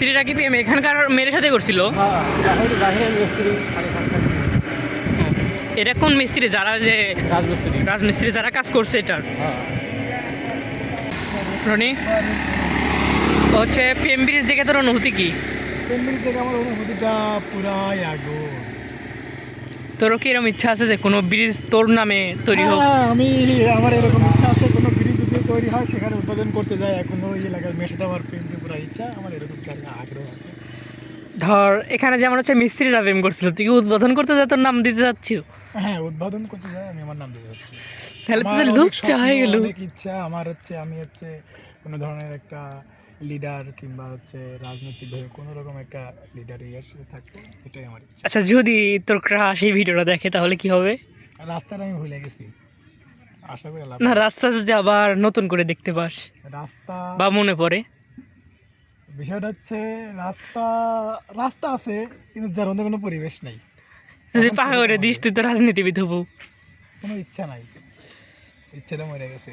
মিস্ত্রিরা কি এখানকার মেয়ের সাথে করছিল। এটা কোন মিস্ত্রি? যারা যে রাজমিস্ত্রি। রাজমিস্ত্রি যারা কাজ করছে এটার। রনি হচ্ছে পিএম ব্রিজ দেখে তোর অনুভূতি কি? আমার অনুভূতিটা পুরাই আগুন তোরও কি এরকম ইচ্ছা আছে যে কোনো ব্রিজ তোর নামে তৈরি হোক? হ্যাঁ, আমি আমার এরকম ইচ্ছা আছে কোনো ব্রিজ যদি তৈরি হয় সেখানে উৎপাদন করতে যাই এখনও ওই এলাকার সাথে আমার প্রেম পুরা ইচ্ছা। আমার এরকম একটা আগ্রহ আছে। ধর এখানে যেমন হচ্ছে মিস্ত্রিরা প্রেম করছিল। তুই কি উদ্বোধন করতে যা তোর নাম দিতে যাচ্ছিস হ্যাঁ উদ্বোধন করতে যাই আমি আমার নাম দিয়ে যাচ্ছি। তাহলে তো লুচ্চা হয়ে গেল। অনেক ইচ্ছা। আমার হচ্ছে আমি হচ্ছে কোনো ধরনের একটা লিডার কিংবা হচ্ছে রাজনৈতিকভাবে কোনো রকম একটা লিডার ইয়ার থাকতে এটাই আমার ইচ্ছা। আচ্ছা যদি তোর ক্রাশ এই ভিডিওটা দেখে তাহলে কি হবে? আর রাস্তাটা আমি ভুলে গেছি। আশা করি না রাস্তা যদি আবার নতুন করে দেখতে পাস রাস্তা বা মনে পড়ে। বিষয়টা হচ্ছে রাস্তা রাস্তা আছে কিন্তু যার মধ্যে কোনো পরিবেশ নাই। যদি পাকা করে দিস তুই তো রাজনীতিবিদ হব। কোনো ইচ্ছা নাই। ইচ্ছাটা মরে গেছে।